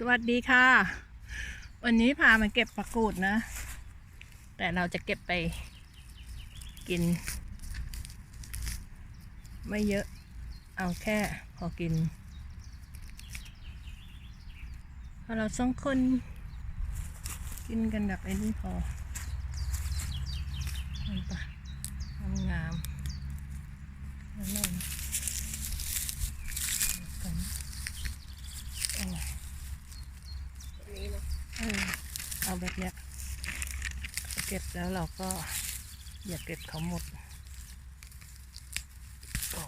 สวัสดีค่ะ วันนี้พามาเก็บปลากูดนะ แต่เราจะเก็บไปกิน ไม่เยอะ เอาแค่พอกินพอเราสองคน กินกันแบบไอ้นี่พอมันปะงามงามๆแล้วนั่นกันโอ้ย นี้นะ เออเอา แบบเนี้ยเก็บแล้วเราก็อย่าเก็บเขาหมดต่อ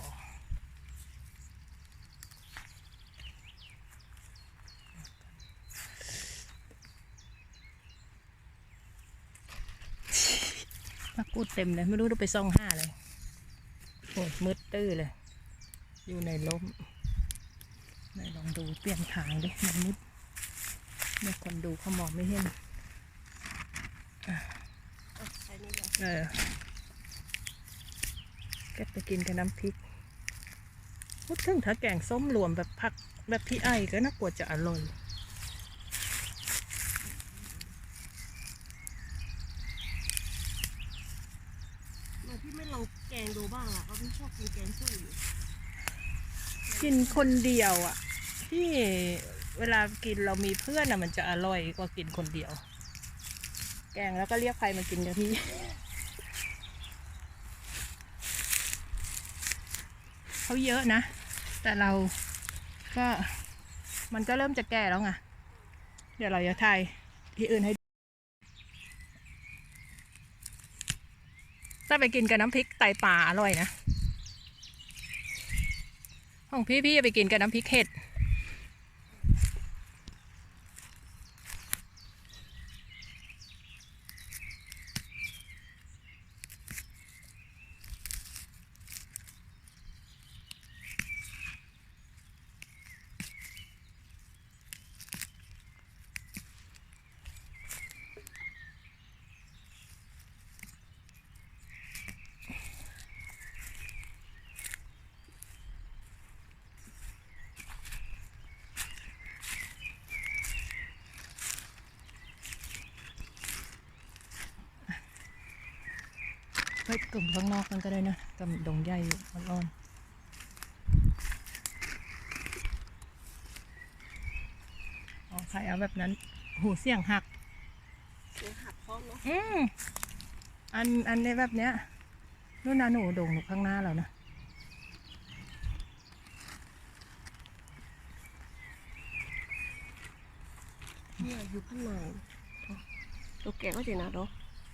มากูดเต็มเลย ไม่รู้ต้องไปซ่องห้าเลยโอ้ยมืดตื้อเลย อยู่ในล้มไหนลองดูเปลี่ยนทางดิมันมืดเมื่อคนดูเขามองไม่เห็น เลยเออเก็บไปกินกับน้ำพริก พูดถึงถ้าแกงส้มรวมแบบผักแบบพี่ไอ้ก็น่ากลัวจะอร่อยทำไมพี่ไม่ลองแกงดูบ้างล่ะเพราะพี่ชอบกินแกงส้มอยู่ กินคนเดียวอะ ที่เวลากินเรามีเพื่อนอะมันจะอร่อยกว่ากินคนเดียว แกงแล้วก็เรียกใครมากินกับพี่ เขาเยอะนะ แต่เราก็มันก็เริ่มจะแก่แล้วไง เดี๋ยวเราจะถ่ายที่อื่นให้ถ้าไปกินกับน้ำพริกไตปลาอร่อยนะ ของพี่พี่จะไปกินกับน้ำพริกเห็ด กลุ่มข้างนอกกันก็ได้นะกับดงใหญ่ร้อนๆอ๋อใครเอาแบบนั้น หูเสี่ยงหัก เสียงหักพร้อมเนาะอืมอันอันในแบบเนี้ยนู่นนะหนูดงหนูข้างหน้าเรานะเนี่ยอยู่ข้างในตัวแก่ก็จริงนะเนาะ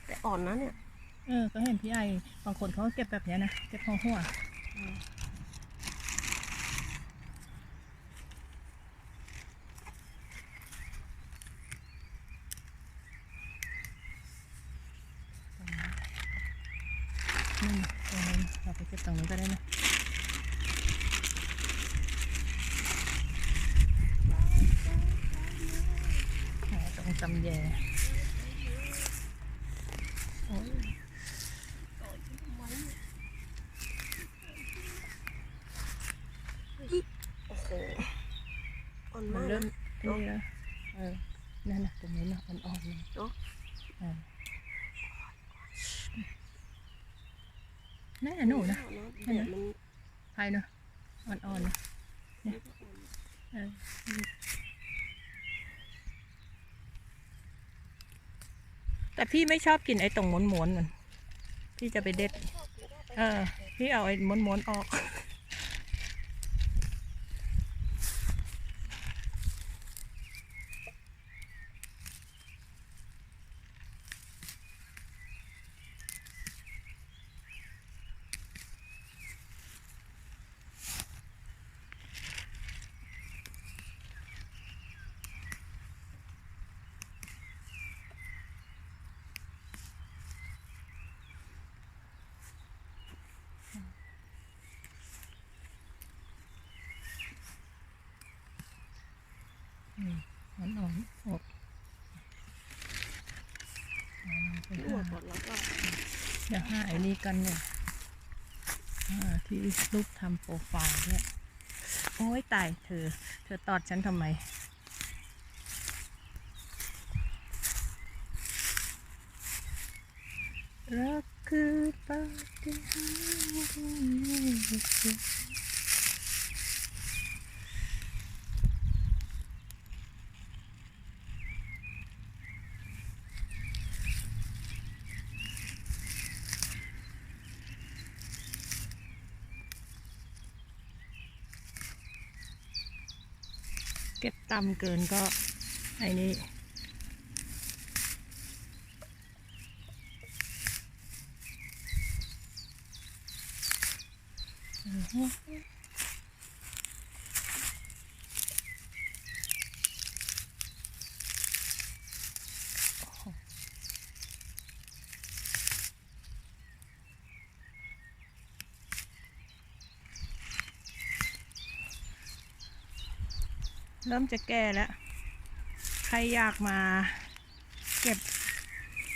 แต่อ่อนนะเนี่ย เออ ก็เห็นพี่ไอบางคนเขาเก็บแบบเนี้ยนะ เก็บหัวหัวนี่ตรงนั้นเราไปเก็บตรงนี้นก็ได้นะตรงตำแยโอ้ย โอ้โห อ่อนมัมานกเริ่มนะนี่แล้วเออนั่นนะตรงนี้นะอ่อนๆเลยเนาะเออนั่นน่ะหนูนะเนาะเดี๋ยวมันใครเนาะอ่อนๆนะเนี่ยเออแต่พี่ไม่ชอบกินไอ้ตรงม้วนๆมันพี่จะไปเด็ด เออ พี่เอาไอ้ม้วนๆออก เดี๋ยวห้าไอ้นี่กันเนี่ยที่รูปทำโปรไฟล์เนี่ย โอ้ยตายเธอ เธอตอดฉันทำไม รักคือปาฏิหาริย์ ต่ำเกินก็ไอ้นี่อือ เริ่มจะแก่แล้ว ใครอยากมาเก็บ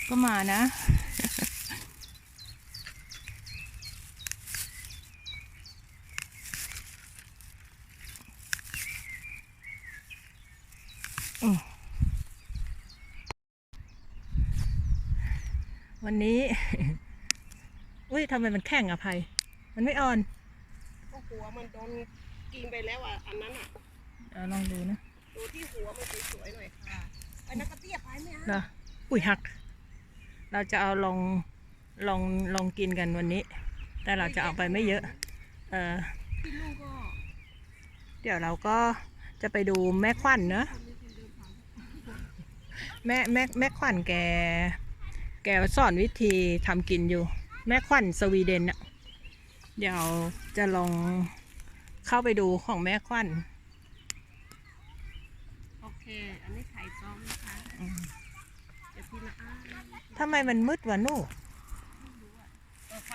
ก็มานะ วันนี้ อุ้ยทำไมมันแข็งอะภัย มันไม่อ่อน ก็หัวมันโดนกินไปแล้วอะ อันนั้นอะ เอาลองดูนะดูที่หัวมันสวยๆหน่อยค่ะไอ้นักกระเตี้ยไปไหมอะเหรออุ้ยหัก เราจะเอาลองลองลองกินกันวันนี้ แต่เราจะเอาไปไม่เยอะ เออพี่ลูกก็เดี๋ยวเราก็จะไปดูแม่ขวัญเนอะแม่แม่แม่ขวัญแก แกสอนวิธีทำกินอยู่ แม่ขวัญสวีเดนอะเดี๋ยวจะลองเข้าไปดูของแม่ขวัญโอเคอันนี้ไข่ซ้อมนะคะอืมเดี๋ยวพี่ละอ้าทำไมมันมืดวะนู่เปิดไฟ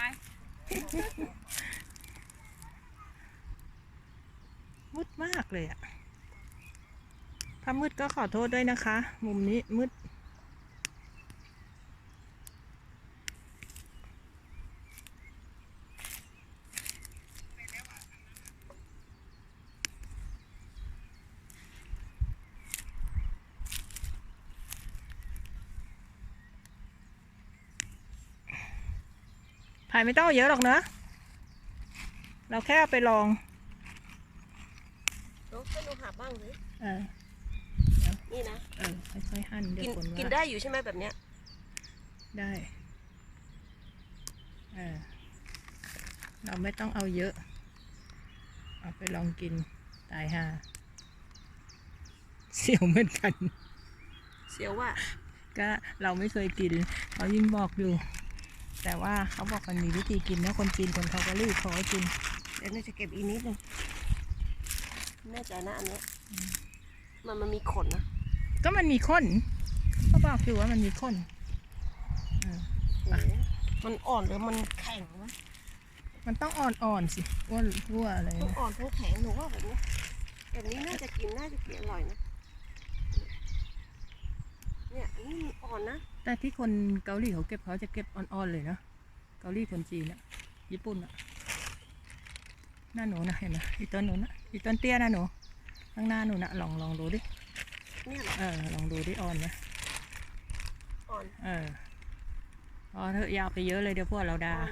มืดมากเลยอะถ้ามืดก็ขอโทษด้วยนะคะ มุมนี้มืดายไม่ต้องเอาเยอะหรอกเนอะเราแค่เอาไปลองน้องให้หนูหาบ้างสิเออนี่นะ เออค่อยๆหั่นเดี๋ยกิวนคนว่ากินได้อยู่ใช่ไหมแบบเนี้ย ได้เออเราไม่ต้องเอาเยอะ เอาไปลองกินตายห่าเสียวเหมือนกัน เสียวว่า ก็เราไม่เคยกินเขายิ่งบอกอยู่ แต่ว่าเขาบอกมันมีวิธีกินนะคนจีนคนเขาก็รีบเขาก็กินเดี๋ยวน่าจะเก็บอีกนิดนึงแน่ใจนะอันเนี้ยมันมันมีขนนะ ก็มันมีข้นเขาบอกอยู่ว่ามันมีข้นเออโอ้โหมันอ่อนหรือมันแข็งวะมันต้องอ่อนๆสิอ้วนรั่วอะไรทั้งนะอ่อนทั้งแข็งหนูว่าแบบนี้แบบนี้น่าจะกินน่าจะกินอร่อยนะ เนี่ยอันนี่ อ่อนนะแต่ที่คนเกาหลีเขาเก็บเขาจะเก็บอ่อนๆเลยนะเกาหลีคนจีนอะญี่ปุ่นอะหน้าหนูนะเห็นไหมอีต้นหนูนะอีต้นเตี้ยนะหนูข้างหน้าหนูนะลองลองดูดิเนี่ยเหรอเออลองดูดิอ่อนไหมอ่อนเออพอเถอะยาวไปเยอะเลยเดี๋ยวพวกเราด่าอ่อน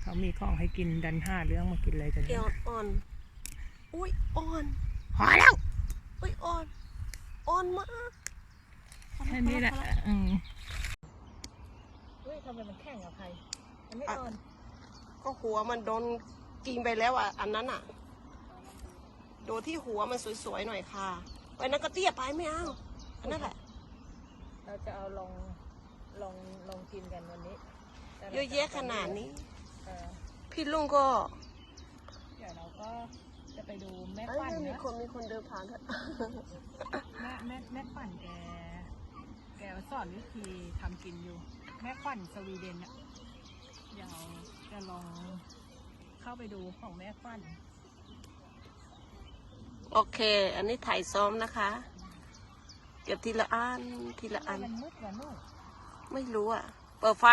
เขามีของให้กินดันห้าเรื่องมากินอะไรกันเอเนี่ยวอ่อนอุ้ยอ่อนพอแล้วอุ้ยอ่อนอ่อนมาก แค่นี้แหละอืมเฮ้ยทำไมมันแข็งอะใครมันไม่อ่อน ก็หัวมันโดนกินไปแล้วอะ อันนั้นอะ ดูที่หัวมันสวยๆหน่อยค่ะไอ้นั่นก็เตี้ยไปไม่เอาอันนั้นแหละ เราจะเอาลองลองลองกินกันวันนี้แต่ราเยอะแยะขนาดนี้ เออพี่ลุงก็เดี๋ยวเราก็จะไปดูแม่เอ้ยขวัญมีนะคนมีคนเดินผ่านด้วย แม่แม่แม่ขวัญแก แกสอนวิธีทำกินอยู่ แม่ขวัญสวีเดนอะเดี๋ยวจะลองเข้าไปดูของแม่ขวัญโอเค อันนี้ถ่ายซ้อมนะคะ เก็บทีละอันทีละอัน มันมืดกว่านู่นไม่รู้อะ เปิดไฟ